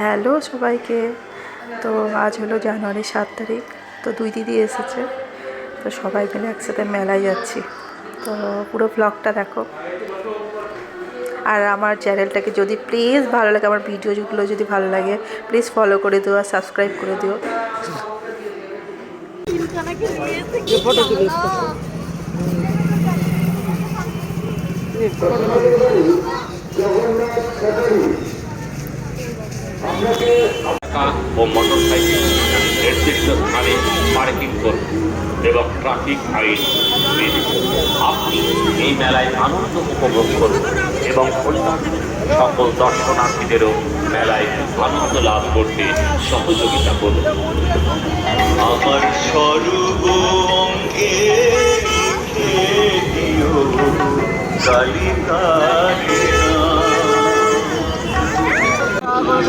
Hello সবাইকে। তো আজ হলো জানুয়ারির সাত তারিখ, তো দুই দিদি এসেছে, তো সবাই মিলে একসাথে মেলায় যাচ্ছি। তো পুরো ব্লগটা দেখো। আর আমার চ্যানেলটাকে যদি প্লিজ ভালো লাগে, আমার ভিডিওগুলো যদি ভালো লাগে প্লিজ ফলো করে দিও আর সাবস্ক্রাইব করে দিও। ও মোটরসাইকেল নির্দিষ্ট স্থানে পার্কিং করুন এবং ট্রাফিক আইন আপনি এই মেলায় আনন্দ উপভোগ করুন এবং সকল দর্শনার্থীদেরও মেলায় আনন্দ লাভ করতে সহযোগিতা করুন। আমার স্বরূপ অঙ্গে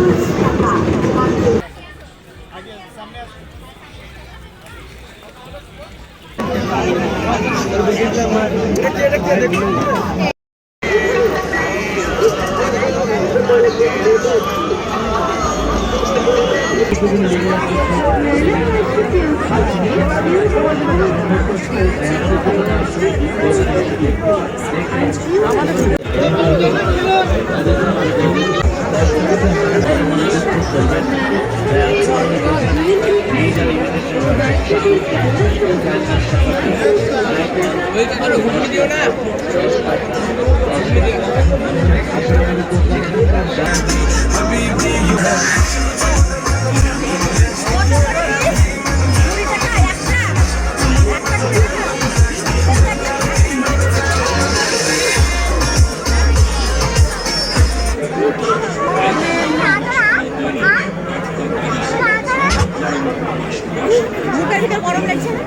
লিখে দিও কালিকারে বুকের ভিতর গরম লাগছে না?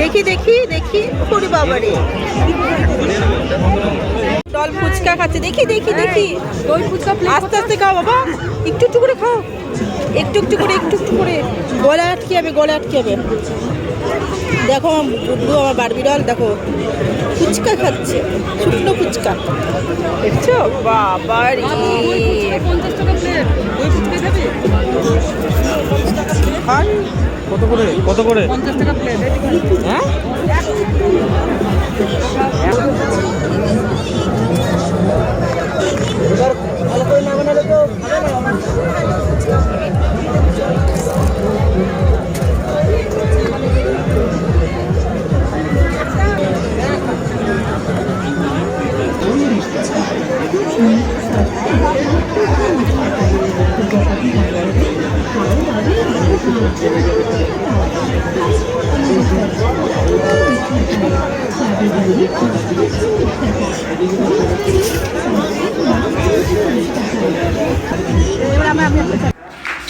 দেখি দেখি দেখি ওরে বাবারে। ডল ফুচকা খাচ্ছে। দেখি দেখি দেখি। ওই ফুচকা আস্তে আস্তে খাও বাবা। একটু একটু করে খাও। একটু একটু করে একটু একটু করে। গলা আটকে যাবে গলা আটকে যাবে। দেখো আমার বুদ্ধু আমার বারবি ডল দেখো ফুচকা খাচ্ছে শুকনো ফুচকা। দেখছ? বাবারি। পঞ্চাশ টাকা প্লেট ওই ফুচকা খাবে আর কত করে কত করে পঞ্চাশ টাকা প্লেট হ্যাঁ।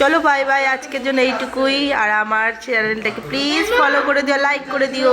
চলো বাই বাই আজকের জন্য এইটুকুই। আর আমার চ্যানেলটাকে প্লিজ ফলো করে দিও লাইক করে দিও।